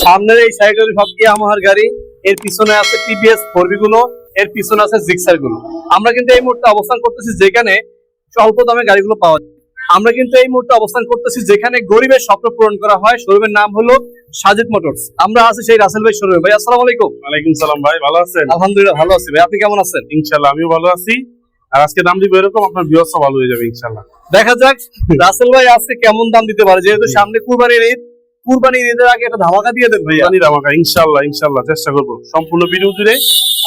সামনের এই সাইকেল সব ইয়ামাহার গাড়ি? এর পিছনে আছে টিভিএস ফোরবি গুলো এর পিছনে আছে জিক্সারগুলো আমরা কিন্তু এই মুহূর্তে অবস্থান করতেছি যেখানে স্বল্প দামে গাড়িগুলো পাওয়া যায়। আমরা কিন্তু এই মুহূর্তে অবস্থান করতেছি যেখানে গরিবের স্বপ্ন পূরণ করা হয়। শোরুমের নাম হলো সাজিদ মোটরস। আমরা আছি সেই রাসেল ভাই শোরুমে। ভাই আসসালামু আলাইকুম। ওয়ালাইকুম সালাম ভাই ভালো আছেন? আলহামদুলিল্লাহ ভালো আছি। ভাই আপনি কেমন আছেন? ইনশাল্লাহ আমিও ভালো আছি। আর আজকে দাম দিব এরকম আপনার বিয়সও ভালো হয়ে যাবে ইনশাল্লাহ দেখা যাক রাসেল ভাই আজকে কেমন দাম দিতে পারে? যেহেতু সামনে কুরবানির ঈদ কুরবানির ঈদের আগে একটা ধামাকা দিয়ে দেন ভাইয়া। আমাকে ইনশাল্লাহ ইনশাল্লাহ চেষ্টা করব। সম্পূর্ণ ভিডিও জুড়ে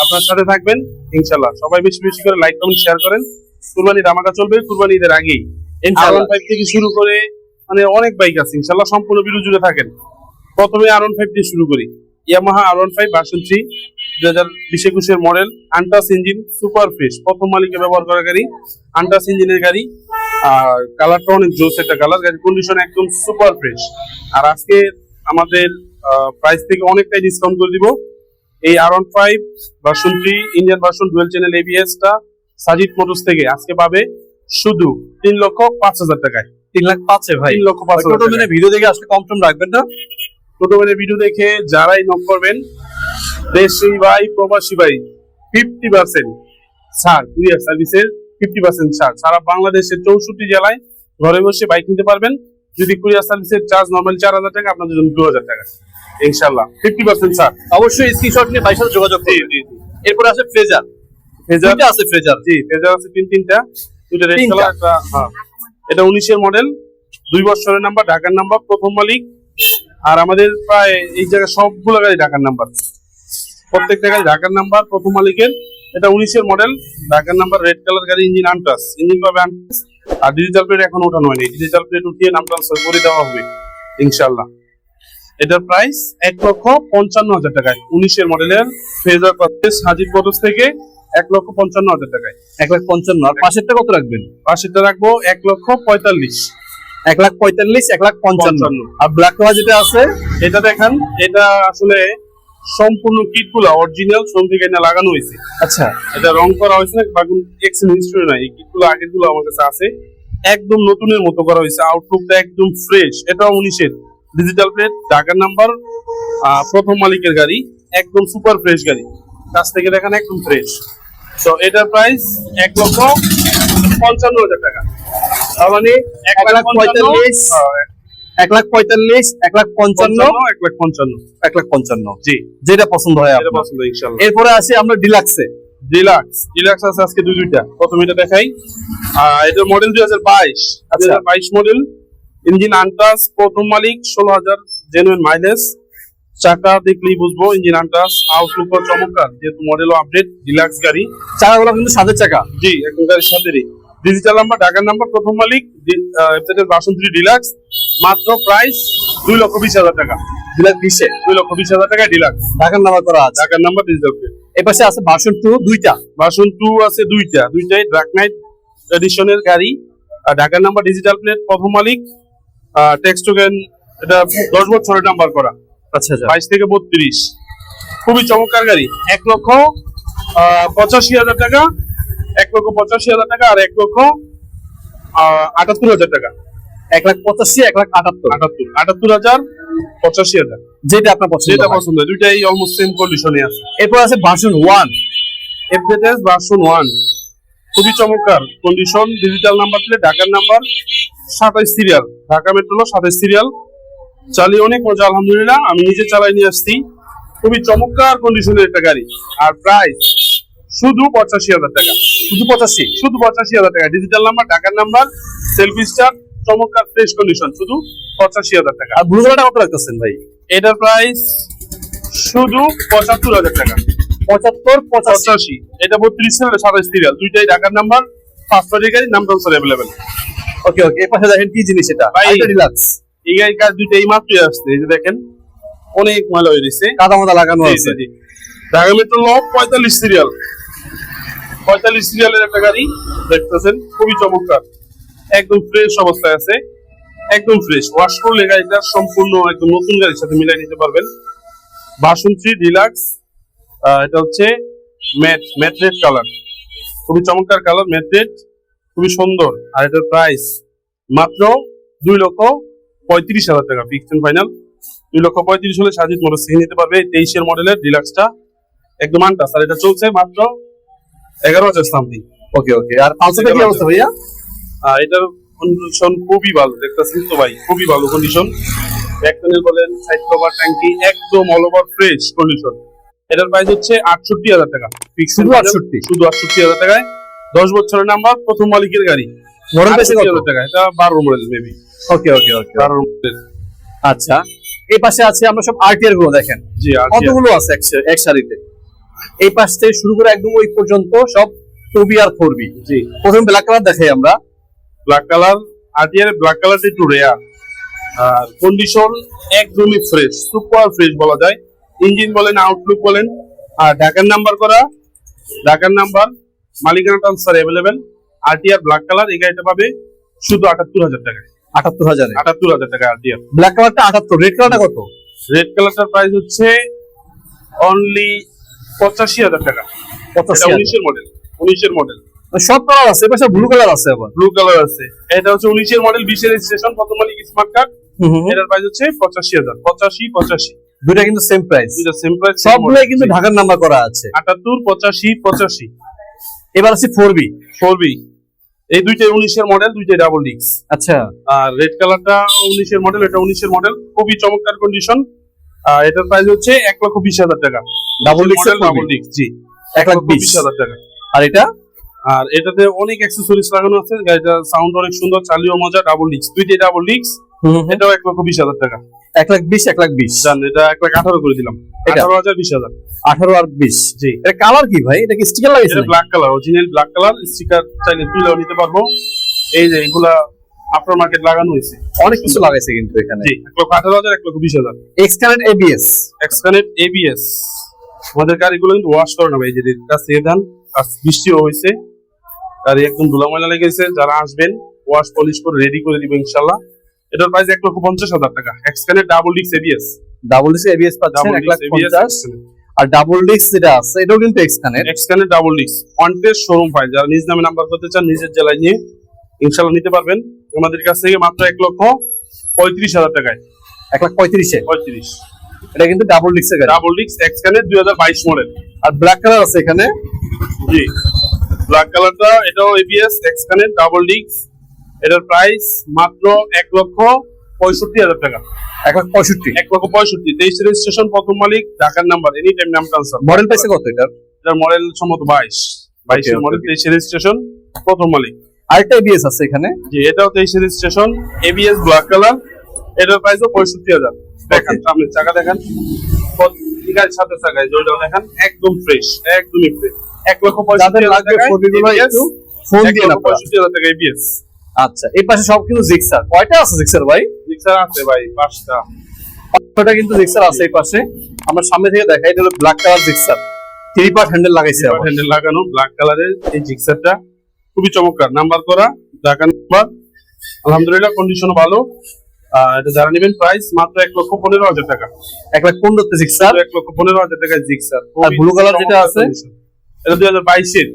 আপনার সাথে থাকবেন ইনশাল্লাহ সবাই বেশি বেশি করে লাইক কমেন্ট শেয়ার করেন। কুরবানি ধামাকা চলবে কুরবানি ঈদের আগেই। আরন ফাইভ থেকে শুরু করে মানে অনেক বাইক আছে ইনশাল্লাহ সম্পূর্ণ ভিডিও জুড়ে থাকেন। প্রথমে আরন ফাইভ দিয়ে শুরু করি। Yamaha R one five version three দুই হাজার বিশ একুশের model untouched engine super fresh প্রথম মালিকে ব্যবহার করা গাড়ি আন্টাস ইঞ্জিনের গাড়ি। আর কালারটা অনেক জোস একটা কালার কন্ডিশন একদম সুপার ফ্রেশ আর আজকে আমাদের প্রাইস থেকে অনেকটাই ডিসকাউন্ট করে দিব। এই R one five version three Indian version dual channel এবিএসটা Sajid motors থেকে আজকে পাবে শুধু তিন লক্ষ পাঁচ হাজার টাকায়। তিন লাখ পাচ্ছে ভাই। তিন লক্ষ পাঁচ হাজার ভিডিও দেখে আসলে কম টম রাখবেন না? ছোট ভাইয়ের ভিডিও দেখে যারাই নক করবেন দেশি ভাই প্রবাসী ভাই ফিফটি পার্সেন্ট ছাড় কুরিয়ার সার্ভিসের ফিফটি পার্সেন্ট ছাড়। সারা বাংলাদেশের চৌষট্টি জেলায় ঘরে বসে বাইক নিতে পারবেন। যদি কুরিয়ার সার্ভিসের চার্জ নর্মাল চার হাজার টাকা আপনাদের জন্য দু হাজার টাকা। ইনশাল্লাহ ফিফটি পার্সেন্ট ছাড়। অবশ্যই স্ক্রিনশট নিয়ে সাথে যোগাযোগ জি এরপরে আছে ফ্রেজার দুইটা আছে ফ্রেজার জি ফেজার আছে তিন তিনটা। দুইটা রেড? কালার একটা হ্যাঁ। এটা উনিশের মডেল দুই বছরের নাম্বার ঢাকার নাম্বার প্রথম মালিক। আর আমাদের প্রায় এই জায়গায় সবগুলো গাড়ি ঢাকার নাম্বার প্রত্যেকটা গাড়ি ঢাকার নাম্বার প্রথম মালিকের। এটা উনিশের মডেল ঢাকার নাম্বার রেড কালার গাড়ি ইঞ্জিন আনটাস ইঞ্জিন পাবে আনটাস আর ডিজিটাল প্লেট এখন ওঠানো হয়নি। ডিজিটাল প্লেট উঠিয়ে নাম ট্রান্সফার করে দেওয়া হবে ইনশাল্লাহ এটার প্রাইস এক লক্ষ পঞ্চান্ন হাজার টাকায়। উনিশের মডেলের ফেজার প্রত্যেক হাজির মোটরস থেকে এক লক্ষ পঞ্চান্ন হাজার টাকায়। এক লাখ পঞ্চান্ন। আর পাশেরটা কত রাখবেন? পাশেরটা রাখব এক লক্ষ পঁয়তাল্লিশ। এক লাখ পঁয়তাল্লিশ এক লাখ পঞ্চান্ন। পঞ্চান্ন। আর ব্ল্যাক কালার যেটা আছে? এটা দেখেন এটা আসলে সম্পূর্ণ কিটগুলা অরিজিনাল থেকে এনে লাগানো হয়েছে। আচ্ছা। এটা রং করা হয়েছে না বা এক্সেন হিস্ট্রি নাই। এই কিটগুলো আগেরগুলো আমার কাছে আছে। একদম নতুনের মতো করা হয়েছে। আউটলুকটা একদম ফ্রেশ এটাও উনিশের। ডিজিটাল প্লেট ঢাকার নাম্বার প্রথম মালিকের গাড়ি। একদম সুপার ফ্রেশ গাড়ি। কাছ থেকে দেখেন একদম ফ্রেশ তো এটার প্রাইস এক লক্ষ পঞ্চান্ন হাজার টাকা। তার মানে এক এক লাখ পঁয়তাল্লিশ। এক লাখ পঁয়তাল্লিশ এক লাখ পঞ্চান্ন এক লাখ পঞ্চান্ন এক লাখ পঞ্চান্ন। জি। যেটা পছন্দ হয় এটা আপনার। পছন্দ ইনশাল্লাহ এরপরে আসি আমরা ডিলাক্সে। ডিলাক্স। ডিলাক্স আছে আজকে দুই দুইটা। প্রথম এটা দেখাই। এটার মডেল দুই হাজার বাইশ। আচ্ছা। বাইশ মডেল ইঞ্জিন আন্টাস প্রথম মালিক ষোলো হাজার জেনুইন মাইলেজ চাকা দেখলেই বুঝব ইঞ্জিন আন্টাস আউটলুক চমৎকার। যেহেতু মডেল আপডেট ডিলাক্স গাড়ি। চাকাগুলো কিন্তু সাদের চাকা। জি একদম গাড়ির সাথেরই ডিজিটাল নাম্বার ঢাকার নাম্বার প্রথম মালিক ওয়েবসাইটের বাসন থ্রি ডিলাক্স মাত্র প্রাইস দুই লক্ষ বিশ হাজার টাকা। ডিলাক্স বিশে দুই লক্ষ বিশ হাজার টাকা ডিলাক্স ঢাকার নাম্বার করা আছে? ঢাকার নাম্বার ডিজিটাল প্লেট এ পাশে আছে ভার্সন টু দুইটা? ভার্সন টু আছে দুইটা। দুইটাই ড্রাক নাইট এডিশনের গাড়ি। আর ঢাকার নাম্বার ডিজিটাল প্লেট প্রথম মালিক। টেক্সট টোকেন এটা দশ বছরের নাম্বার করা। আচ্ছা আচ্ছা। বাইশ থেকে বত্রিশ। খুবই চমৎকার গাড়ি। এক লক্ষ পঁচাশি হাজার টাকা। এক লক্ষ পঁচাশি হাজার টাকা আর এক লক্ষ আটাত্তর হাজার টাকা। এক লাখ পঁচাশি এক লাখ আটাত্তর। আটাত্তর। আটাত্তর হাজার পঁচাশি হাজার। যেটা আপনার পছন্দ যেটা পছন্দ দুইটাই অলমোস্ট সেম কন্ডিশনে আছে। এরপর আছে version one FZS version one খুবই চমৎকার কন্ডিশন ডিজিটাল নাম্বার প্লেট ঢাকার নাম্বার সাতাইশ সিরিয়াল ঢাকা মেট্রোলো সাতাইশ সিরিয়াল চালিয়ে অনেক মজা আলহামদুলিল্লাহ। আমি নিজে চালাই নিয়ে আসছি। খুবই চমৎকার কন্ডিশনের একটা গাড়ি। আর প্রাইস শুধু পঁচাশি হাজার টাকা। শুধু পঁচাশি? শুধু পঁচাশি হাজার টাকা। ডিজিটাল নাম্বার ঢাকার নাম্বার সেলফি স্টার চমৎকার ফ্রেশ কন্ডিশন শুধু পঁচাশি হাজার টাকা। আর ব্লু কালারটা কত রাখতেছেন ভাই? এটার প্রাইস শুধু পঁচাত্তর হাজার টাকা। পঁচাত্তর পঁচাশি। এটা বত্রিশ সিরিয়াল সাতাশ সিরিয়াল দুইটাই ঢাকার নাম্বার গাড়ি অ্যাভেলেবেল ওকে ওকে এ পাশে দেখেন কি জিনিস এটা? এই গাড়ির কাজ দুইটা এই মাত্রই আসছে এই যে দেখেন অনেক ময়লা হয়ে গেছে কাদা মাদা লাগানো আছে। ঢাকা মেট্রো ল পঁয়তাল্লিশ সিরিয়াল পঁয়তাল্লিশ সিরিয়ালের একটা গাড়ি দেখতেছেন খুবই চমৎকার। একদম ফ্রেশ অবস্থায় আছে। একদম ফ্রেশ ওয়াশ করলে গাড়িটা সম্পূর্ণ একদম নতুন গাড়ির সাথে মিলাই নিতে পারবেন। বাসন থ্রি ডিলাক্স এটা হচ্ছে ম্যাট ম্যাট রেড কালার খুবই চমৎকার কালার ম্যাট রেড খুবই সুন্দর। আর এটার প্রাইস মাত্র দুই লক্ষ পঁয়ত্রিশ হাজার টাকা। ফিক্সড ফাইনাল দুই লক্ষ পঁয়ত্রিশ হলে সাজিদ মোটর থেকে নিতে পারবে তেইশের মডেলের ডিলাক্সটা একদম আনটাস। আর এটা চলছে মাত্র এগারো হাজার সামথিং ওকে ওকে আর পালসারটা কি অবস্থা ভাইয়া? আর এটার কন্ডিশন খুবই ভালো দেখতেছেন তো ভাই খুবই ভালো কন্ডিশন বলেন সাইড কভার ট্যাঙ্কি একদম অল ওভার ফ্রেশ কন্ডিশন এটার প্রাইস হচ্ছে আটষট্টি হাজার টাকা। শুধু 68? শুধু আটষট্টি হাজার টাকায়। দশ বছরের নাম্বার প্রথম মালিকের গাড়ি। মডেল পেয়েছে কত? টাকা এটা বারো মডেল মেবি ওকে ওকে ওকে বারো মডেল আচ্ছা এই পাশে আছে আমরা সব আরটিআরগুলো দেখেন। জি আর কতগুলো আছে এক এক সারিতে? এই পাশ থেকে শুরু করে একদম ওই পর্যন্ত সব two B R four B G. প্রথম ব্ল্যাক কালার দেখাই আমরা। ব্ল্যাক কালার আটিয়ার ব্ল্যাক কালারটা একটু রেয়ার আর কন্ডিশন একদমই ফ্রেশ সুপার ফ্রেশ বলা যায়। ইঞ্জিন বলেন আউটলুক বলেন আর ঢাকার নাম্বার করা ঢাকার নাম্বার মালিকানা transfer available RTR black colour এই গাড়িটা পাবে শুধু আটাত্তর হাজার টাকায় আটাত্তর হাজারে? আটাত্তর হাজার টাকা আরটিআর ব্ল্যাক কালারটা আটাত্তর রেড কালারটা কত? রেড কালারটার প্রাইস হচ্ছে অনলি পঁচাশি হাজার টাকা। পঁচাশি উনিশের মডেল উনিশের মডেল সব কালার আছে এবার ব্লু কালার আছে আবার। ব্লু কালার আছে। এটা হচ্ছে উনিশের মডেল বিশের রেজিস্ট্রেশন প্রথম মালিক স্মার্ট কার্ড এটার প্রাইস হচ্ছে পঁচাশি হাজার পঁচাশি পঁচাশি। দুইটা কিন্তু সেম প্রাইস দুইটা সেম প্রাইস সবগুলাই কিন্তু ঢাকার নাম্বার করা আছে। আটাত্তর পঁচাশি পঁচাশি। এবার আছে ফোর বি ফোর বি এই দুইটাই উনিশের মডেল দুইটাই ডাবল ডিক্স আচ্ছা। আর রেড কালারটা উনিশের মডেল এটা উনিশের মডেল খুবই চমৎকার কন্ডিশন আর এটার প্রাইস হচ্ছে এক লক্ষ বিশ হাজার টাকা। Disc এর ডাবল ডিক্স জি। এক লাখ বিশ হাজার টাকা। আর এটা? আর এটাতে অনেক অ্যাক্সেসরিজ লাগানো আছে গাড়িটা সাউন্ড অনেক সুন্দর চালিও মজা ডাবল ডিক্স দুইটাই ডাবল ডিক্স এটাও এক লক্ষ বিশ হাজার টাকা এক লাখ বিশ এক লাখ বিশ জান এটা এক লাখ আঠারো করে দিলাম আঠারো হাজার বিশ হাজার আঠারো আর বিশ জি এটা কালার কি ভাই এটা কি sticker black colour original black colour sticker চাইলে তুলেও নিতে পারব এই যে এগুলা আফটার মার্কেট লাগানো হয়েছে অনেক কিছু লাগাইছে কিন্তু এখানে জি এক লক্ষ আঠারো হাজার এক লক্ষ বিশ হাজার এক্সকানেট এবিএস এক্সকানেট এবিএস আমাদের গাড়িগুলো কিন্তু ওয়াশ করে না ভাই যে কাছ থেকে দেন আর বৃষ্টিও হয়েছে গাড়ি একদম ধুলা ময়লা লেগেছে যারা আসবেন ওয়াশ পলিশ করে রেডি করে দিব ইনশাল্লাহ এটার প্রাইস এক লক্ষ পঞ্চাশ হাজার টাকা। এক্সকানেট ডাবল ডিক্স এবিএস ডাবল ডিস্ক এবিএস পাচ্ছেন এক লাখ পঞ্চাশ। আর ডাবল ডিস্ক যেটা আছে এটাও কিন্তু এক্সকানেট এক্সকানেট ডাবল ডিক্স ওয়ান্টেড শোরুম পাই যারা নিজ নামে নাম্বার করতে চান নিজের জেলায় নিয়ে ইনশাল্লাহ নিতে পারবেন। আমাদের কাছ থেকে মাত্র এক লক্ষ পঁয়ত্রিশ হাজার টাকায়। এক লাখ পঁয়ত্রিশে? পঁয়ত্রিশ। এটা কিন্তু ডাবল ডিস্কের গাড়ি। ডাবল ডিক্স এক্সকানেট দুই হাজার বাইশ মডেল আর ব্ল্যাক কালার আছে এখানে? জি। ব্ল্যাক কালারটা এটাও এবিএস এক্সকানেট ডাবল ডিক্স এটার প্রাইস মাত্র এক লক্ষ পঁয়ষট্টি হাজার টাকা। এক লাখ পঁয়ষট্টি? এক লক্ষ পঁয়ষট্টি। তেইশ রেজিস্ট্রেশন প্রথম মালিক ঢাকার নাম্বার এনি টাইম নাম ট্রান্সফার মডেল পাইছে কত এটার? এটার মডেল সম্ভবত বাইশ। বাইশের মডেল. তেইশ রেজিস্ট্রেশন প্রথম মালিক। আরেকটা এবিএস আছে এখানে। জি এটাও তেইশ রেজিস্ট্রেশন এবিএস ব্ল্যাক কালার এটার প্রাইসও পঁয়ষট্টি হাজার। দেখান সামনে চাকা দেখান। ঠিক আছে সাথে চাকায় জয়টাও দেখান একদম ফ্রেশ একদমই ফ্রেশ এক লক্ষ পঁয়ষট্টি লাগবে একটু ফোন দিয়ে না পঁয়ষট্টি হাজার টাকা এবিএস আচ্ছা এই পাশে সব কিন্তু জিক্সার কয়টা আছে জিক্সার ভাই? রিক্সার আছে ভাই পাঁচটা। পাঁচটা কিন্তু জিক্সার আছে এই পাশে। আমরা সামনে থেকে দেখাই এটা হলো black colour Gixxer three part handle লাগাইছে হ্যান্ডেল লাগানো ব্ল্যাক কালারের এই জিক্সারটা খুবই চমৎকার। নাম্বার করা ঢাকা নাম্বার আলহামদুলিল্লাহ কন্ডিশন ভালো। এটা যারা নেবেন প্রাইস মাত্র এক লক্ষ পনেরো হাজার টাকা। এক লাখ পনেরোতে জিক্সার এক লক্ষ পনেরো হাজার টাকা জিক্সার আর blue color যেটা আছে? এটা দুই হাজার বাইশের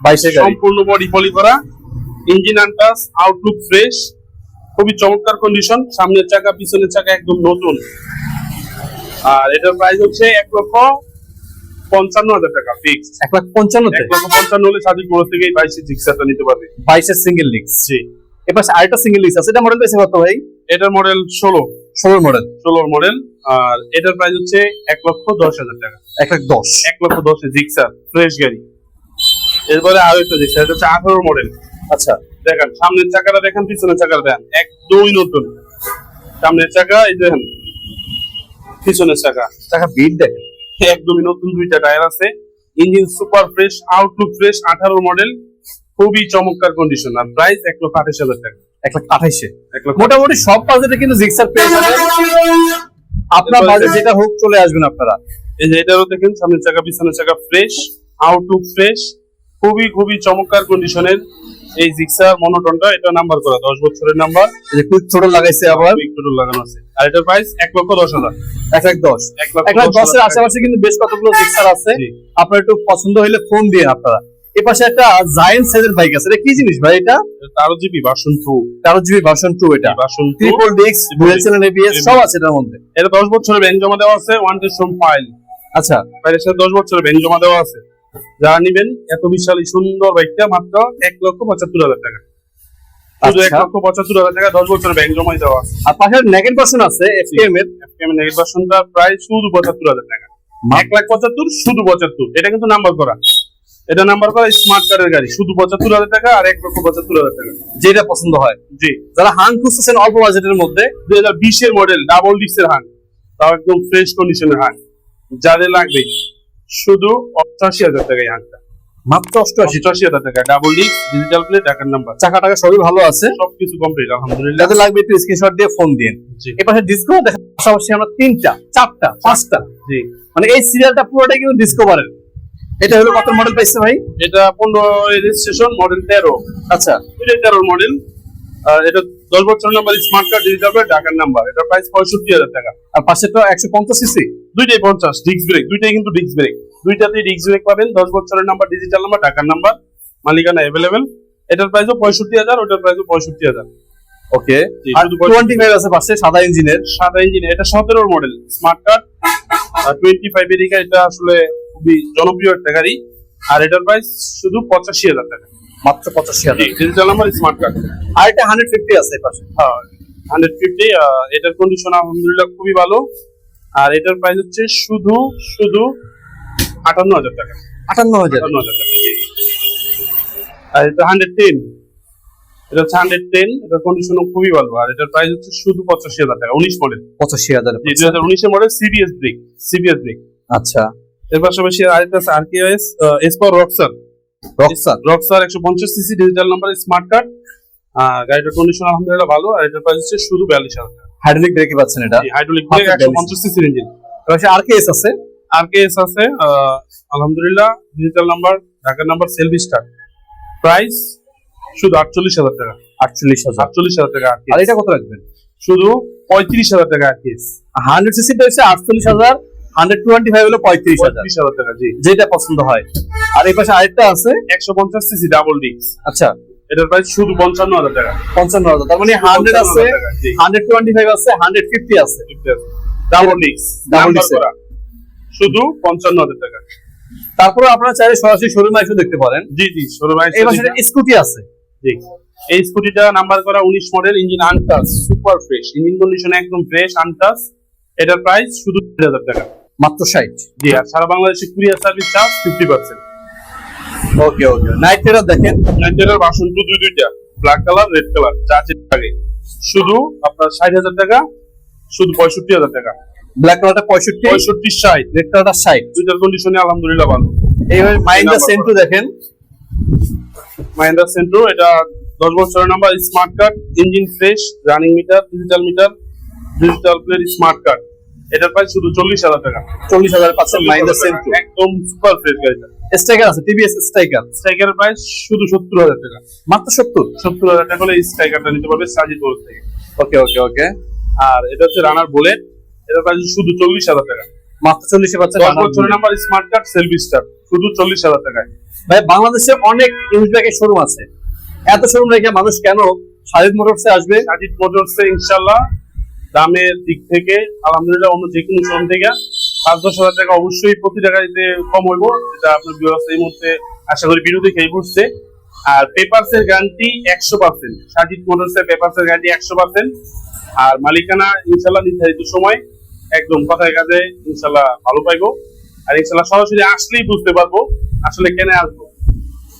বাইশের সম্পূর্ণ বডি পলি করা ইঞ্জিন আনটাস আউটলুক ফ্রেশ খুবই চমৎকার কন্ডিশন সামনের চাকা পিছনের চাকা একদম নতুন। আর এটার প্রাইস হচ্ছে এক লক্ষ পঞ্চান্ন হাজার টাকা ফিক্স এক লাখ পঞ্চান্নতে? এক লক্ষ পঞ্চান্ন হলে সাদিক মোড় থেকে এই বাইশের জিক্সারটা নিতে পারবে। বাইশের সিঙ্গেল লিক্স জি। এ পাশে আরেকটা সিঙ্গেল লিক্স আছে এটা মডেল পাইছে কত ভাই? এটার মডেল ষোলো। ষোলো মডেল ষোলোর মডেল আর এটার প্রাইস হচ্ছে এক লক্ষ দশ হাজার টাকা। এক লাখ দশ। এক লক্ষ দশে জিক্সার ফ্রেশ গাড়ি। এরপরে আরও একটা জিক্সার এটা হচ্ছে আঠারো মডেল আচ্ছা। দেখেন সামনের চাকাটা দেখেন পিছনের চাকাটা দেখেন একদমই নতুন। সামনের চাকা এই দেখেন পিছনের চাকা। টাকা বিট দেখেন। একদমই নতুন দুইটা টায়ার আছে। Engine super fresh outlook fresh আঠারো মডেল খুবই চমৎকার কন্ডিশন আর প্রাইস এক লক্ষ আঠাশ হাজার টাকা। এক লাখ আঠাইশে। মোটামুটি সব বাজেটে কিন্তু জিক্সার পেয়ে যাবেন। আপনার বাজেট যেটা হোক চলে আসবেন আপনারা। এই যে এটারও দেখেন সামনের চাকা পিছনের চাকা ফ্রেশ আউটলুক ফ্রেশ খুবই খুবই চমৎকার কন্ডিশনের এই জিক্সার মনোটনটা এটা নাম্বার করা দশ বছরের নাম্বার যে কুইক ছোট লাগাইছে আবার। একটু লাগানো আছে। আর এটার প্রাইস এক লক্ষ দশ হাজার। এক লাখ দশ। এক এক লাখ দশের আশেপাশে কিন্তু বেশ কতগুলো জিক্সার আছে। আপনার একটু পছন্দ হলে ফোন দিয়ে আপনারা। এ পাশে একটা জায়েন্ট সাইজের বাইক আছে। এটা কি জিনিস ভাই এটা? তেরো জিবি ভার্সন টু তেরো জিবি ভার্সন টু এটা। Version triple disc dual channel ABS সব আছে এটার মধ্যে। এটা দশ বছরের ব্যাংক জমা দেওয়া আছে ওয়ান টেস্ট ফাইল আচ্ছা। সাথে দশ বছরের ব্যাংক জমা দেওয়া আছে। যারা নিবেন এত বিশাল সুন্দর বাইকটা মাত্র এক লক্ষ পঁচাত্তর হাজার টাকা। শুধু এক আচ্ছা। লক্ষ পঁচাত্তর হাজার টাকা দশ বছরের ব্যাংক জমাই দেওয়া আছে। আর পাশে নেগেট ভার্সন আছে এফটিএম এর। নেগেট ভার্সনটা প্রায় শুধু পঁচাত্তর হাজার টাকা। এক লাখ পঁচাত্তর শুধু পঁচাত্তর। এটা কিন্তু নাম্বার করা। এটা নাম্বার করা স্মার্ট কার্ডের গাড়ি। শুধু পঁচাত্তর হাজার টাকা আর এক লক্ষ পঁচাত্তর হাজার টাকা। যেটা পছন্দ হয়। জি। যারা হান খুঁজতেছেন অল্প বাজেটের মধ্যে দুই হাজার বিশের মডেল ডাবল ডিস্কের হান। তাও একদম ফ্রেশ কন্ডিশনের হান। যাদের লাগবে শুধু অষ্টাশি হাজার টাকা এই হানটা। মাত্র অষ্টআশি। হাজার টাকা। ডাবল ডিস্ক ডিজিটাল প্লেট টাকার নাম্বার চাকা টাকা সবই ভালো আছে। সবকিছু কমপ্লিট আলহামদুলিল্লাহ। যাদের লাগবে একটু স্ক্রিনশট দিয়ে ফোন দিন জি। এ পাশে ডিসকো দেখা পাশাপাশি আমরা তিনটা চারটা পাঁচটা। জি। মানে এই সিরিয়ালটা পুরোটাই কিন্তু ডিসকভারের এটা হলো কত মডেল পাইছে ভাই? এটা পনেরো রেজিস্ট্রেশন মডেল তেরো। আচ্ছা। এটা তেরোর মডেল এটা দশ বছর নাম্বার স্মার্ট কার্ড ডিজিটাল টাকার নাম্বার এটা প্রাইস পঁয়ষট্টি হাজার টাকা। আর পাশেরটা একশো পঞ্চাশ সিসি দুইটাই পঞ্চাশ ডিস্ক ব্রেক দুইটাই কিন্তু ডিস্ক ব্রেক দুইটাতেই ডিস্ক ব্রেক পাবেন। দশ বছরের নাম্বার ডিজিটাল নাম্বার টাকার নাম্বার মালিকানা অ্যাভেলেবেল এটার প্রাইসও পঁয়ষট্টি হাজার ওটার প্রাইসও পঁয়ষট্টি হাজার। ওকে। আর টোয়েন্টি ফাইভ আছে পাশে সাদা ইঞ্জিনের সাদা ইঞ্জিন এটা সতেরোর model smart card twenty five এদিকে এটা আসলে খুবই জনপ্রিয় একটা গাড়ি। আর এটার প্রাইস শুধু পঁচাশি হাজার টাকা। মাত্র পঁচাশি হাজার। ডিজিটাল নাম্বার স্মার্ট কার্ড আর এটা হান্ড্রেড ফিফটি আছে পাশে। হ্যাঁ হান্ড্রেড ফিফটি এটার কন্ডিশন আলহামদুলিল্লাহ খুবই ভালো। আর এটার প্রাইস হচ্ছে শুধু শুধু আটান্ন হাজার টাকা। আটান্ন হাজার। আটান্ন হাজার টাকা আর এটা হান্ড্রেড টেন এটা হচ্ছে হান্ড্রেড টেন এটার কন্ডিশন খুবই ভালো। আর এটার প্রাইস হচ্ছে শুধু পঁচাশি হাজার টাকা উনিশ মডেল পঁচাশি হাজার। দুই হাজার উনিশের model CBS brake CBS brake আচ্ছা। এর পাশাপাশি আরেকটা আছে আর কে এস এসপার রক্সার রক্সার রক্সার একশো পঞ্চাশ CC digital number smart card গাড়িটার কন্ডিশন আলহামদুলিল্লাহ ভালো আর এটার প্রাইস হচ্ছে শুধু বিয়াল্লিশ হাজার টাকা। হাইড্রোলিক ব্রেকে পাচ্ছেন এটা? হাইড্রোলিক ব্রেক একশো 42 পঞ্চাশ সিসির ইঞ্জিন পাশে আর আছে? আর কে এস আছে আলহামদুলিল্লাহ ডিজিটাল নাম্বার ঢাকার নাম্বার সেলফি স্টার প্রাইস শুধু আটচল্লিশ হাজার টাকা। আটচল্লিশ হাজার। আটচল্লিশ হাজার টাকা আর এটা কত রাখবেন? শুধু পঁয়ত্রিশ হাজার টাকা আর কেস হান্ড্রেড সিসিটা হচ্ছে আটচল্লিশ হাজার হান্ড্রেড টোয়েন্টি ফাইভ হলো পঁয়ত্রিশ হাজার টাকা জি। যেটা পছন্দ হয়। আর এই পাশে আরেকটা আছে। একশো পঞ্চাশ সিসি ডাবল ডিস্ক আচ্ছা। এটার প্রাইস শুধু পঞ্চান্ন হাজার টাকা। পঞ্চান্ন হাজার। তার মানে হান্ড্রেড আছে 55,000 টাকা, জি। হান্ড্রেড টোয়েন্টি ফাইভ আছে হান্ড্রেড ফিফটি আছে। ডাবল ডিস্ক ডাবল disc শুধু পঞ্চান্ন হাজার টাকা। তারপরে আপনারা চাইলে সরাসরি শোরুমে এসে দেখতে পারেন। জি জি বাইশ এই পাশে স্কুটি আছে। জি। এই স্কুটিটা নাম্বার করা উনিশ model engine untouched super fresh. Engine condition একদম ফ্রেশ আনটাস এটার প্রাইস শুধু দুই হাজার টাকা। মাত্র ষাট। জি আর সারা বাংলাদেশে courier service charge fifty percent okay okay. Night terror দেখেন। নাইটের বাসন টু দুই দুইটা। ব্ল্যাক কালার রেড কালার যা লাগে। শুধু আপনার ষাট হাজার টাকা শুধু পঁয়ষট্টি হাজার টাকা। ব্ল্যাক কালারটা পঁয়ষট্টি পঁয়ষট্টি ষাট। রেড কালারটা ষাট। দুইটার কন্ডিশনে আলহামদুলিল্লাহ ভালো। এইভাবে মাইন্ডা সেন্টু দেখেন। মাহিন্দ্রা সেন্ট্রো এটা দশ বছরের number smart card engine fresh running meter digital meter digital plate smart card এটার প্রাইস শুধু চল্লিশ হাজার টাকা। চল্লিশ হাজার পাচ্ছেন মাইন্ডা সেন্টু একদম সুপার ফ্রেশ গাড়িটা স্ট্রাইকার আছে টিভিএস স্ট্রাইকার স্ট্রাইকারের প্রাইস শুধু সত্তর হাজার টাকা। মাত্র সত্তর? সত্তর হাজার টাকা হলে এই স্ট্রাইকারটা নিতে পারবে সাজিদ থেকে ওকে ওকে ওকে আর এটা হচ্ছে রানার বুলেট এটার প্রাইস শুধু চল্লিশ হাজার টাকা। মাত্র চল্লিশে পাচ্ছেন দশ বছরের number smart card selfie star শুধু চল্লিশ হাজার টাকায়। ভাই বাংলাদেশে অনেক ইউজ ব্যাগের শোরুম আছে। এত শোরুম রেখে মানুষ কেন শাহিদ মোটরসে আসবে? সাজিদ মোটরসে ইনশাল্লাহ দামের দিক থেকে, আলহামদুলিল্লাহ, অন্য যে কোনো শোরুম থেকে পাঁচ দশ হাজার টাকা অবশ্যই প্রতি টাকাতে কম হইব যেটা আপনার ব্যবস্থা এই মুহূর্তে আশা করি বিরোধী খেয়ে বুঝছে আর পেপারস এর গ্যারান্টি একশো পার্সেন্ট সাজিদ মোটরস এর পেপারস এর গ্যারান্টি একশো পার্সেন্ট আর মালিকানা ইনশাল্লাহ নির্ধারিত সময়, একদম কথায় কাজে ইনশাল্লাহ ভালো পাইবো। আর ইনশাল্লাহ সরাসরি আসলেই বুঝতে পারব, আসলে কেন আসব।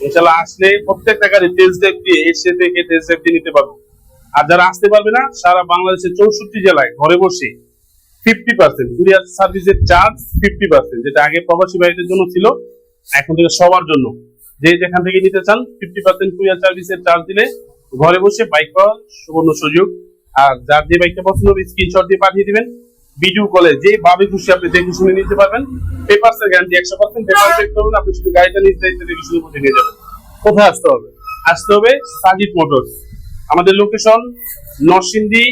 ইনশাল্লাহ আসলে প্রত্যেকটা গাড়ি টেস্ট ড্রাইভ দিয়ে এসে থেকে টেস্ট ড্রাইভ দিয়ে নিতে পারব। আর যারা আসতে পারবে না সারা বাংলাদেশের চৌষট্টি জেলায় ঘরে বসে ফিফটি পার্সেন্ট কুরিয়ার সার্ভিসের চার্জ ফিফটি পার্সেন্ট যেটা আগে প্রবাসী ভাইদের জন্য ছিল এখন থেকে সবার জন্য। যে যেখান থেকে নিতে চান ফিফটি পার্সেন্ট কুরিয়ার সার্ভিসের চার্জ দিলে ঘরে বসে বাইক পাওয়ার সুবর্ণ সুযোগ। আর যার যে বাইকটা পছন্দ হবে স্ক্রিনশট দিয়ে পাঠিয়ে দিবেন। ভিডিও কলে যে ভাবে খুশি আপনি দেখে শুনে নিতে পারবেন। পেপার পেপারসের গ্যারান্টি একশো পার্সেন্ট পেপার দেখতে হবে আপনি শুধু গাড়িটা নির্ধারিত দেখে শুনে বুঝে নিয়ে যাবেন। কোথায় আসতে হবে? আসতে হবে সাজিদ মোটরস। আমাদের location Narsingdi,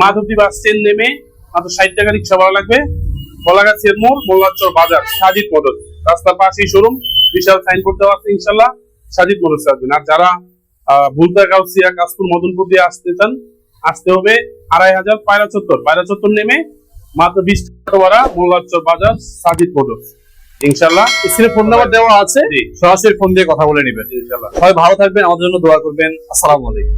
Madhabdi bus stand নেমে মাত্র ষাট টাকা রিক্সা ভাড়া লাগবে। কলাগাছের মোড় মোল্লাচর বাজার, সাজিদ মোটরস রাস্তার পাশেই শোরুম বিশাল সাইনবোর্ড দেওয়া আছে ইনশাল্লাহ, সাজিদ মোটরস আসবেন আর যারা ভুলতা গাউসিয়া, কাশপুর, মদনপুর দিয়ে আসতে চান, আসতে হবে আড়াই হাজার পায়রা চত্বর। পায়রা চত্বর নেমে মাত্র বিশ টাকা ভাড়া মোল্লাচর বাজার, সাজিদ মোটরস ইনশাল্লাহ স্ক্রিনে ফোন নাম্বার দেওয়া আছে। সরাসরি ফোন দিয়ে কথা বলে নেবেন। ইনশাল্লাহ সবাই ভালো থাকবেন আমাদের জন্য দোয়া করবেন। আসসালামু আলাইকুম।